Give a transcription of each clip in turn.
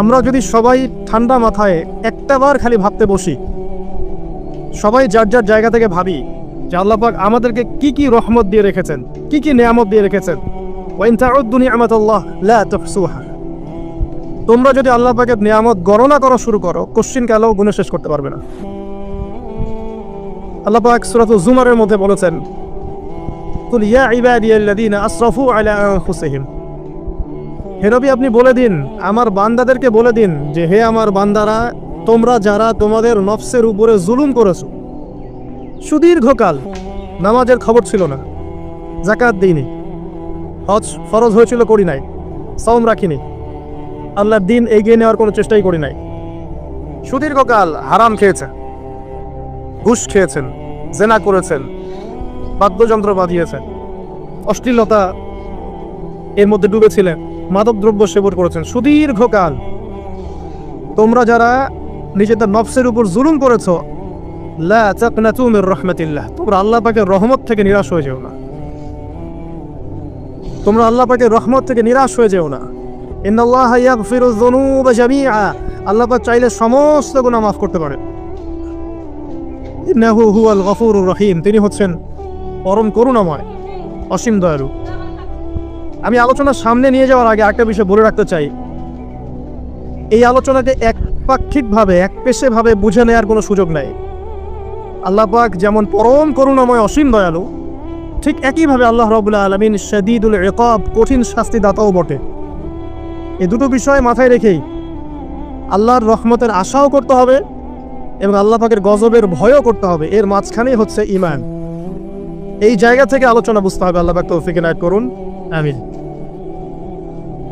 আমরা যদি সবাই ঠান্ডা মাথায় একটাবার খালি ভাবতে বসি, সবাই যার যার জায়গা থেকে ভাবি, যে আল্লাপাক আমাদেরকে কি কি রহমত দিয়ে রেখেছেন, কি কি নিয়ামত দিয়ে রেখেছেন। তোমরা যদি আল্লাহ পাকের নিয়ামত গণনা করা শুরু করো কোশ্চিন কালেও গুণে শেষ করতে পারবে না। আল্লাহ পাক সূরাতুল জুমারের মধ্যে বলেছেন ইয়া ইবাদিয়াল্লাযীনা আসরাফু আলা আনফুসিহিম। হে নবী, আপনি বলে দিন, আমার বান্দাদেরকে বলে দিন যে, হে আমার বান্দারা, তোমরা যারা তোমাদের নফসের উপরে জুলুম করেছ, সুদীর্ঘকাল নামাজের খবর ছিল না জাকাত দিইনি, হজ ফরজ হয়েছিল, করি নাই, সওম রাখিনি, আল্লাহর দিন এগিয়ে নেওয়ার কোনো চেষ্টাই করি নাই। সুদীর্ঘকাল হারাম খেয়েছে ঘুষ খেয়েছেন, জেনা করেছেন, বাদ্যযন্ত্র বাঁধিয়েছেন, অশ্লীলতা এর মধ্যে ডুবেছিলেন। মাদকদ্রব্য সেবন করেছেন। সুদীর্ঘকাল। তোমরা যারা নিজেদের নফসের উপর জুলুম করেছ রাহমাতিল্লাহ। তোমরা আল্লাহ পাকের রহমত থেকে নিরাশ হয়ে যেও না। তোমরা আল্লাহ পাকের রহমত থেকে নিরাশ হয়ে যেও না। আল্লাহ পাক চাইলে সমস্ত গুনাহ মাফ করতে পারেন ইন্নাহু হুয়াল গফুরুর রহিম। তিনি হচ্ছেন পরম করুণাময়, অসীম দয়ালু। আমি আলোচনার সামনে নিয়ে যাওয়ার আগে একটা বিষয় বলে রাখতে চাই। এই আলোচনাকে একপাক্ষিকভাবে, একপেশেভাবে বুঝে নেওয়ার কোনো সুযোগ নাই। আল্লাহ পাক যেমন পরম করুণাময় অসীম দয়ালু, ঠিক একইভাবে আল্লাহ রবুল্লাহ আলমিন শদীদুল রেকব কঠিন শাস্তিদাতাও বটে। এই দুটো বিষয় মাথায় রেখেই আল্লাহর রহমতের আশাও করতে হবে এবং আল্লাহ পাকের গজবের ভয়ও করতে হবে। এর মাঝখানেই হচ্ছে ইমান এই জায়গা থেকে আলোচনা বুঝতে হবে। আল্লাহ পাক তৌফিক নায়ক করুন। আমিন।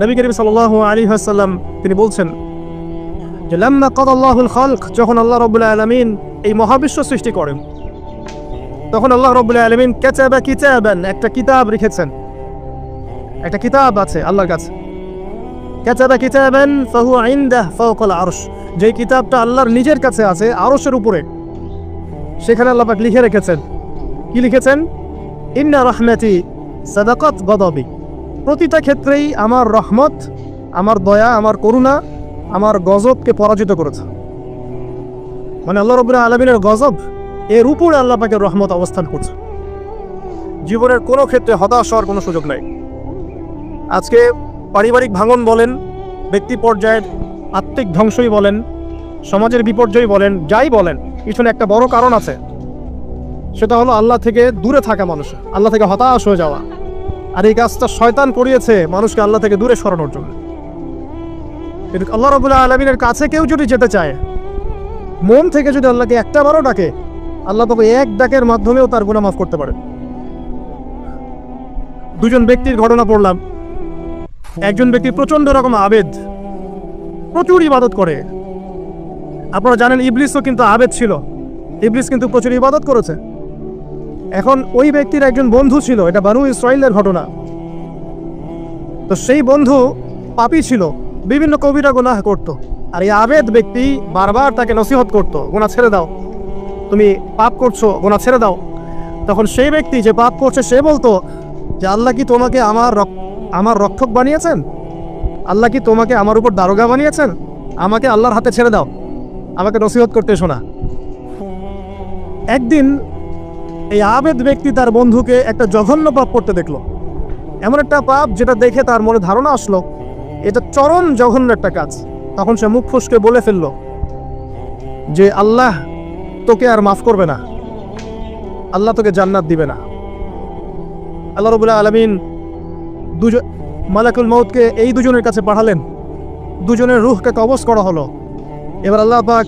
নবী করিম সাল্লাহ আলী হাসাল্লাম তিনি বলছেন যে, লাম্মা কদাল্লাহুল খালক যখন আল্লাহ রবুল্লাহ আলমিন এই মহাবিশ্ব সৃষ্টি করেন, তখন আল্লাহ রবুল্লাহ আলমিন কেচাবা কিচাবেন একটা কিতাব রেখেছেন। একটা কিতাব আছে আল্লাহর কাছে। কেচাবা কিচাবেন ফাহু আইন আইন্দাহ ফাওকাল আরশ। যে কিতাবটা আল্লাহর নিজের কাছে আছে, আরশের উপরে। সেখানে আল্লাহ পাক লিখে রেখেছেন। কি লিখেছেন? ইন্না রহমাতি সাদাকত গদবি প্রতিটা ক্ষেত্রেই আমার রহমত, আমার দয়া, আমার করুণা, আমার গজবকে পরাজিত করেছে। মানে আল্লাহ রবুল্লাহ আলমিনের গজব, এর উপরে আল্লাহ পাকের রহমত অবস্থান করছে। জীবনের কোনো ক্ষেত্রে হতাশ হওয়ার কোনো সুযোগ নাই। আজকে পারিবারিক ভাঙন বলেন, ব্যক্তি পর্যায়ের আত্মিক ধ্বংসই বলেন, সমাজের বিপর্যয় বলেন, যাই বলেন, পিছনে একটা বড় কারণ আছে। সেটা হলো আল্লাহ থেকে দূরে থাকা মানুষ, আল্লাহ থেকে হতাশ হয়ে যাওয়া। আর এই কাজটা শয়তান করিয়েছে মানুষকে আল্লাহ থেকে দূরে সরানোর জন্য। কিন্তু আল্লাহ রবুল্লাহ আলমিনের কাছে কেউ যদি যেতে চায়, মন থেকে যদি আল্লাহকে একটা বারও ডাকে, আল্লাহ তবে এক ডাকের মাধ্যমেও তার গুণা মাফ করতে পারে। দুজন ব্যক্তির ঘটনা পড়লাম। একজন ব্যক্তি প্রচণ্ড রকম আবেদ, প্রচুর ইবাদত করে। আপনারা জানেন ইবলিসও কিন্তু আবেদ ছিল। ইবলিস কিন্তু প্রচুর ইবাদত করেছে। এখন ওই ব্যক্তির একজন বন্ধু ছিল, এটা বানু ইসরায়েলের ঘটনা। তো সেই বন্ধু পাপী ছিল, বিভিন্ন কবিরা গুনাহ করত। আর এই আবেদ ব্যক্তি বারবার তাকে নসিহত করত গোনা ছেড়ে দাও। তুমি পাপ করছ গোনা ছেড়ে দাও। তখন সেই ব্যক্তি যে পাপ করছে, সে বলতো, যে আল্লাহ কি তোমাকে আমার আমার রক্ষক বানিয়েছেন? আল্লাহ কি তোমাকে আমার উপর দারোগা বানিয়েছেন? আমাকে আল্লাহর হাতে ছেড়ে দাও। আমাকে নসিহত করতে শোনা একদিন এই আবেদ ব্যক্তি তার বন্ধুকে একটা জঘন্য পাপ করতে দেখল। এমন একটা পাপ যেটা দেখে তার মনে ধারণা আসলো, এটা চরম জঘন্য একটা কাজ। তখন সে মুখ ফুসকে বলে ফেলল যে, আল্লাহ তোকে আর মাফ করবে না। আল্লাহ তোকে জান্নাত দিবে না। আল্লাহ রবুল্লাহ আলমিন দুজন মালাকুল মৌতকে এই দুজনের কাছে পাঠালেন। দুজনের রুহকে কবজ করা হলো। এবার আল্লাহ পাক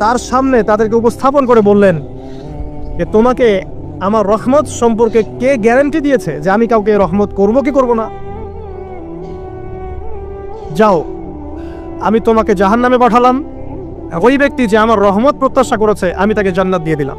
তার সামনে তাদেরকে উপস্থাপন করে বললেন যে তোমাকে আমার রহমত সম্পর্কে কে গ্যারান্টি দিয়েছে যে আমি কাউকে রহমত করব কি করব না? যাও, আমি তোমাকে জাহান নামে পাঠালাম। ওই ব্যক্তি যে আমার রহমত প্রত্যাশা করেছে, আমি তাকে জান্নাত দিয়ে দিলাম।